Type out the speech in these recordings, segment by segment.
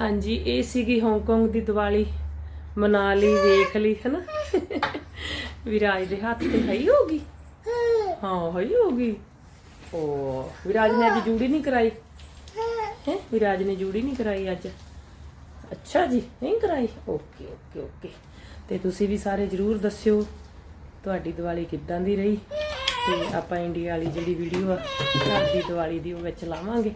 ਹਾਂਜੀ, ਇਹ ਸੀਗੀ ਹਾਂਗਕਾਂਗ ਦੀ ਦੀਵਾਲੀ। ਮਨਾ ਲਈ, ਵੇਖ ਲਈ, ਹਨਾ? ਵਿਰਾਜ ਦੇ ਹੱਥ ਤੇ ਹੈ ਹੋਗੀ ਹਾਂ, ਹੈ ਹੋਗੀ ਓ, ਵਿਰਾਜ ਨੇ ਅੱਜ ਜੂੜੀ ਨਹੀਂ ਕਰਾਈ? ਹੈ, ਵਿਰਾਜ ਨੇ ਜੂੜੀ ਨਹੀਂ ਕਰਾਈ ਅੱਜ? ਅੱਛਾ ਜੀ, ਨਹੀਂ ਕਰਾਈ? Okay okay okay. ਤੇ ਤੁਸੀਂ ਵੀ ਸਾਰੇ ਜਰੂਰ ਦੱਸਿਓ, ਤੁਹਾਡੀ ਦੀਵਾਲੀ ਕਿੱਦਾਂ ਦੀ ਰਹੀ? ਤੇ ਆਪਾਂ ਇੰਡੀਆ ਵਾਲੀ ਜਿਹੜੀ ਵੀਡੀਓ ਆ, ਘਰ ਦੀ ਦੀਵਾਲੀ ਦੀ ਉਹ ਵਿੱਚ ਲਾਵਾਂਗੇ।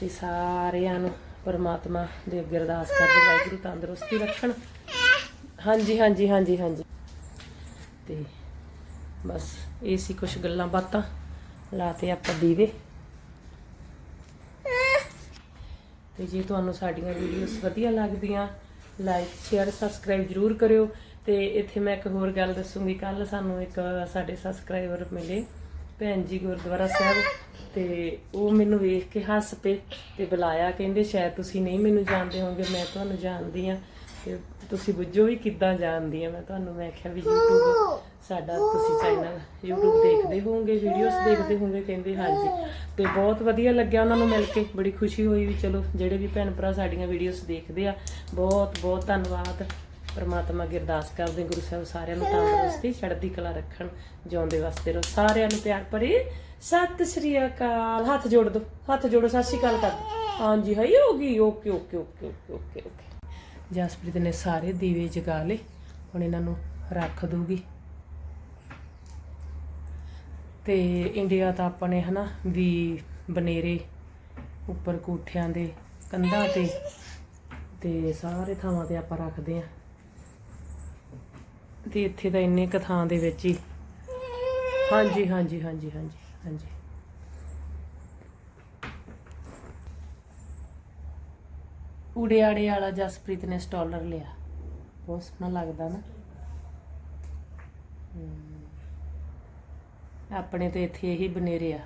ਤੇ ਸਾਰਿਆਂ ਨੂੰ ਪਰਮਾਤਮਾ ਦੇ ਅੱਗੇ ਅਰਦਾਸ ਕਰਦੇ, ਵਾਹਿਗੁਰੂ ਤੰਦਰੁਸਤੀ ਰੱਖਣ। ਹਾਂਜੀ ਹਾਂਜੀ ਹਾਂਜੀ ਹਾਂਜੀ। ਤੇ ਬਸ ਇਹ ਸੀ ਕੁਝ ਗੱਲਾਂ ਬਾਤਾਂ। ਲਾਤੇ ਆਪਾਂ ਦੀਵੇ। ਤੇ ਜੇ ਤੁਹਾਨੂੰ ਸਾਡੀਆਂ ਵੀਡੀਓਜ਼ ਵਧੀਆ ਲੱਗਦੀਆਂ ਲਾਈਕ ਸ਼ੇਅਰ ਸਬਸਕ੍ਰਾਈਬ ਜਰੂਰ ਕਰਿਓ। ਤੇ ਇੱਥੇ ਮੈਂ ਇੱਕ ਹੋਰ ਗੱਲ ਦੱਸੂਗੀ ਕੱਲ ਸਾਨੂੰ ਇੱਕ ਸਾਡੇ ਸਬਸਕ੍ਰਾਈਬਰ ਮਿਲੇ, ਭੈਣ ਜੀ ਗੁਰਦੁਆਰਾ ਸਾਹਿਬ। ਤੇ ਉਹ ਮੈਨੂੰ ਵੇਖ ਕੇ ਹੱਸ ਪਏ ਤੇ ਬੁਲਾਇਆ, ਕਹਿੰਦੇ ਸ਼ਾਇਦ ਤੁਸੀਂ ਨਹੀਂ ਮੈਨੂੰ ਜਾਣਦੇ ਹੋਗੇ ਮੈਂ ਤੁਹਾਨੂੰ ਜਾਣਦੀ ਆ ਤੇ ਤੁਸੀਂ ਬੁੱਝੋ ਵੀ ਕਿੱਦਾਂ ਜਾਣਦੀ ਆ ਮੈਂ ਤੁਹਾਨੂੰ। ਮੈਂ ਕਿਹਾ ਵੀ YouTube, ਸਾਡਾ ਤੁਸੀਂ ਚੈਨਲ YouTube ਦੇਖਦੇ ਹੋਵੋਗੇ ਵੀਡੀਓਜ਼ ਦੇਖਦੇ ਹੋਵੋਗੇ, ਕਹਿੰਦੇ ਹਾਂਜੀ। ਤੇ ਬਹੁਤ ਵਧੀਆ ਲੱਗਿਆ ਉਹਨਾਂ ਨੂੰ ਮਿਲ ਕੇ, ਬੜੀ ਖੁਸ਼ੀ ਹੋਈ ਵੀ ਚਲੋ ਜਿਹੜੇ ਵੀ ਭੈਣ ਭਰਾ ਸਾਡੀਆਂ ਵੀਡੀਓਜ਼ ਦੇਖਦੇ ਆ, ਬਹੁਤ ਬਹੁਤ ਧੰਨਵਾਦ। ਪਰਮਾਤਮਾ ਅੱਗੇ ਅਰਦਾਸ ਕਰਦੇ ਗੁਰੂ ਸਾਹਿਬ ਸਾਰਿਆਂ ਨੂੰ ਤੰਦਰੁਸਤੀ, ਚੜ੍ਹਦੀ ਕਲਾ ਰੱਖਣ, ਜਿਉਂਦੇ ਵਾਸਤੇ ਰੋ ਸਾਰਿਆਂ ਨੂੰ ਪਿਆਰ ਭਰੇ। ਸਤਿ ਸ਼੍ਰੀ ਅਕਾਲ। ਹੱਥ ਜੋੜ ਦੋ, ਹੱਥ ਜੋੜੋ, ਸਤਿ ਸ਼੍ਰੀ ਅਕਾਲ ਕਰ ਦਿਓ ਹਾਂਜੀ, ਹਾਈ ਹੋ ਗਈ? Okay okay okay okay okay okay. Jaspreet ਨੇ ਸਾਰੇ ਦੀਵੇ ਜਗਾ ਲਏ। ਹੁਣ ਇਹਨਾਂ ਨੂੰ ਰੱਖ ਦੂਗੀ ਤੇ ਇੰਡੀਆ ਤਾਂ ਆਪਣੇ ਹਨਾ ਵੀ ਬਨੇਰੇ ਉੱਪਰ ਕੋਠਿਆਂ ਦੇ ਕੰਧਾਂ ਤੇ ਤੇ ਸਾਰੇ ਥਾਵਾਂ ਤੇ ਆਪਾਂ ਰੱਖਦੇ ਆ ਤੇ ਇੱਥੇ ਤਾਂ ਇੰਨੇ ਕਥਾਂ ਦੇ ਵਿੱਚ ਹੀ। ਹਾਂਜੀ ਹਾਂਜੀ ਹਾਂਜੀ ਹਾਂਜੀ ਹਾਂਜੀ। ਉੜਿਆੜੇ ਵਾਲਾ ਜਸਪ੍ਰੀਤ ਨੇ ਸਟਾਲਰ ਲਿਆ। ਬਹੁਤ ਸੋਹਣਾ ਲੱਗਦਾ ਨਾ। ਆਪਣੇ ਤੇ ਇੱਥੇ ਇਹੀ ਬਨੇਰੇ ਆ।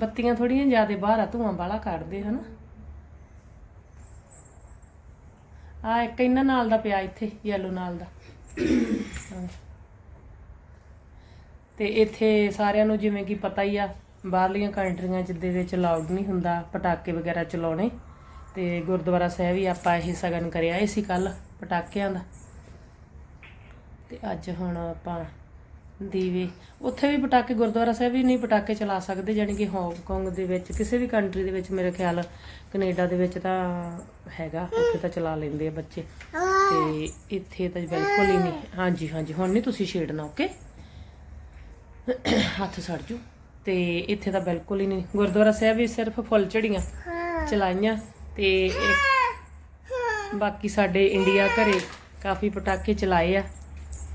ਬੱਤੀਆਂ ਥੋੜੀਆਂ ਜ਼ਿਆਦਾ ਬਾਹਰ ਆ, ਧੂਆਂ ਬਾਲਾ ਕੱਢਦੇ ਹਨਾ। ਆ ਇੱਕ ਇਹਨਾਂ ਨਾਲ ਦਾ ਪਿਆ ਇੱਥੇ ਯੈਲੋ ਨਾਲ ਦਾ ਹਾਂ। ਤੇ ਇੱਥੇ ਸਾਰਿਆਂ ਨੂੰ ਜਿਵੇਂ ਕਿ ਪਤਾ ਹੀ ਆ, ਬਾਹਰਲੀਆਂ ਕੰਟਰੀਆਂ ਜਿੱਦੇ ਵਿੱਚ ਅਲਾਉਡ ਨਹੀਂ ਹੁੰਦਾ, ਪਟਾਕੇ ਵਗੈਰਾ ਚਲਾਉਣੇ ਤੇ ਗੁਰਦੁਆਰਾ ਸਾਹਿਬ ਹੀ ਆਪਾਂ ਇਹ ਸਗਨ ਕਰਿਆ ਸੀ ਕੱਲ ਪਟਾਕਿਆਂ ਦਾ ਤੇ ਅੱਜ ਹੁਣ ਆਪਾਂ ਦੀਵੇ। ਉੱਥੇ ਵੀ ਪਟਾਕੇ, ਗੁਰਦੁਆਰਾ ਸਾਹਿਬ ਵੀ ਨਹੀਂ ਪਟਾਕੇ ਚਲਾ ਸਕਦੇ, ਜਾਣੀ ਕਿ ਹਾਂਗਕਾਂਗ ਦੇ ਵਿੱਚ, ਕਿਸੇ ਵੀ ਕੰਟਰੀ ਦੇ ਵਿੱਚ ਮੇਰੇ ਖਿਆਲ ਕੈਨੇਡਾ ਦੇ ਵਿੱਚ ਤਾਂ ਹੈਗਾ, ਉੱਥੇ ਤਾਂ ਚਲਾ ਲੈਂਦੇ ਆ ਬੱਚੇ। ਤੇ ਇੱਥੇ ਤਾਂ ਬਿਲਕੁਲ ਹੀ ਨਹੀਂ। ਹਾਂਜੀ ਹਾਂਜੀ, ਹੁਣ ਨਹੀਂ ਤੁਸੀਂ ਛੇੜਨਾ ਓਕੇ ਹੱਥ ਸੜ ਜੂ। ਤੇ ਇੱਥੇ ਤਾਂ ਬਿਲਕੁਲ ਹੀ ਨਹੀਂ। ਗੁਰਦੁਆਰਾ ਸਾਹਿਬ ਵੀ ਸਿਰਫ ਫੁੱਲ ਝੜੀਆਂ ਚਲਾਈਆਂ। ਤੇ ਬਾਕੀ ਸਾਡੇ ਇੰਡੀਆ ਘਰੇ ਕਾਫੀ ਪਟਾਕੇ ਚਲਾਏ ਆ।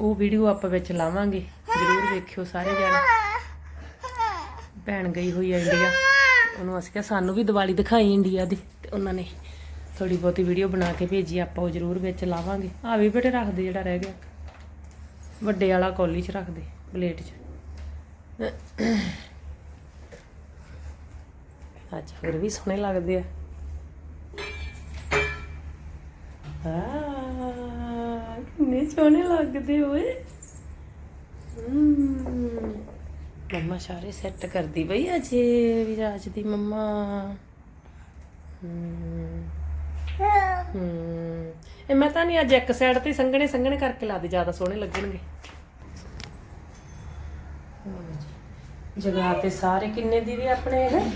ਉਹ ਵੀਡੀਓ ਆਪਾਂ ਵਿੱਚ ਲਾਵਾਂਗੇ। ਜਰੂਰ ਵੇਖਿਓ ਸਾਰੇ ਜਣੇ। ਭੈਣ ਗਈ ਹੋਈ ਆ ਇੰਡੀਆ। ਉਹਨੂੰ ਅਸੀਂ ਕਿਹਾ, ਸਾਨੂੰ ਵੀ ਦੀਵਾਲੀ ਦਿਖਾਈ ਇੰਡੀਆ ਦੀ। ਤੇ ਉਹਨਾਂ ਨੇ ਥੋੜੀ ਬਹੁਤੀ ਵੀਡੀਓ ਬਣਾ ਕੇ ਭੇਜੀ, ਆਪਾਂ ਉਹ ਜਰੂਰ ਵਿੱਚ ਲਾਵਾਂਗੇ। ਆ ਵੀ ਬੇਟੇ ਰੱਖਦੇ ਜਿਹੜਾ ਰਹਿ ਗਿਆ। ਵੱਡੇ ਵਾਲਾ ਕੌਲੀ 'ਚ ਰੱਖਦੇ, ਪਲੇਟ 'ਚ। ਅੱਛਾ ਫਿਰ ਵੀ ਸੋਹਣੇ ਲੱਗਦੇ ਆ। ਆ, ਕਿੰਨੇ ਸੋਹਣੇ ਲੱਗਦੇ ਓਏ। ਮੰਮਾ ਸਾਰੇ ਸੈੱਟ ਕਰਦੀ ਬਈ ਅਜੇ ਵਿਰਾਜ ਦੀ ਮੰਮਾ। ਹਮ ਇਹ ਮੈਂ ਤਾਂ ਨਹੀਂ, ਅੱਜ ਇੱਕ ਸਾਈਡ ਤੇ ਸੰਘਣੇ ਸੰਘਣੇ ਕਰਕੇ ਲਾ ਦੇ, ਜ਼ਿਆਦਾ ਸੋਹਣੇ ਲੱਗਣਗੇ। ਜਗ੍ਹਾ ਤੇ ਸਾਰੇ ਕਿੰਨੇ ਦੀ ਦੀਵੇ ਆਪਣੇ ਇਹ?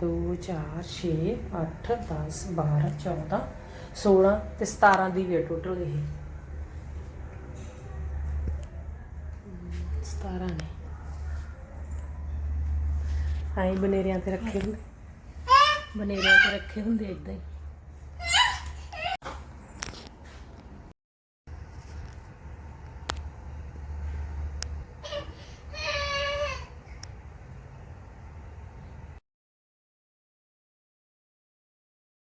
2 4 6 8 10 12 14 16 ਤੇ 17 ਦੀਵੇ ਟੋਟਲ ਇਹ। 17 ਨੇ। ਆਈ ਬਨੇਰਿਆਂ ਤੇ ਰੱਖੇ ਹੁੰਦੇ। ਬਨੇਰਿਆਂ ਤੇ ਰੱਖੇ ਹੁੰਦੇ ਇਦਾਂ ਹੀ।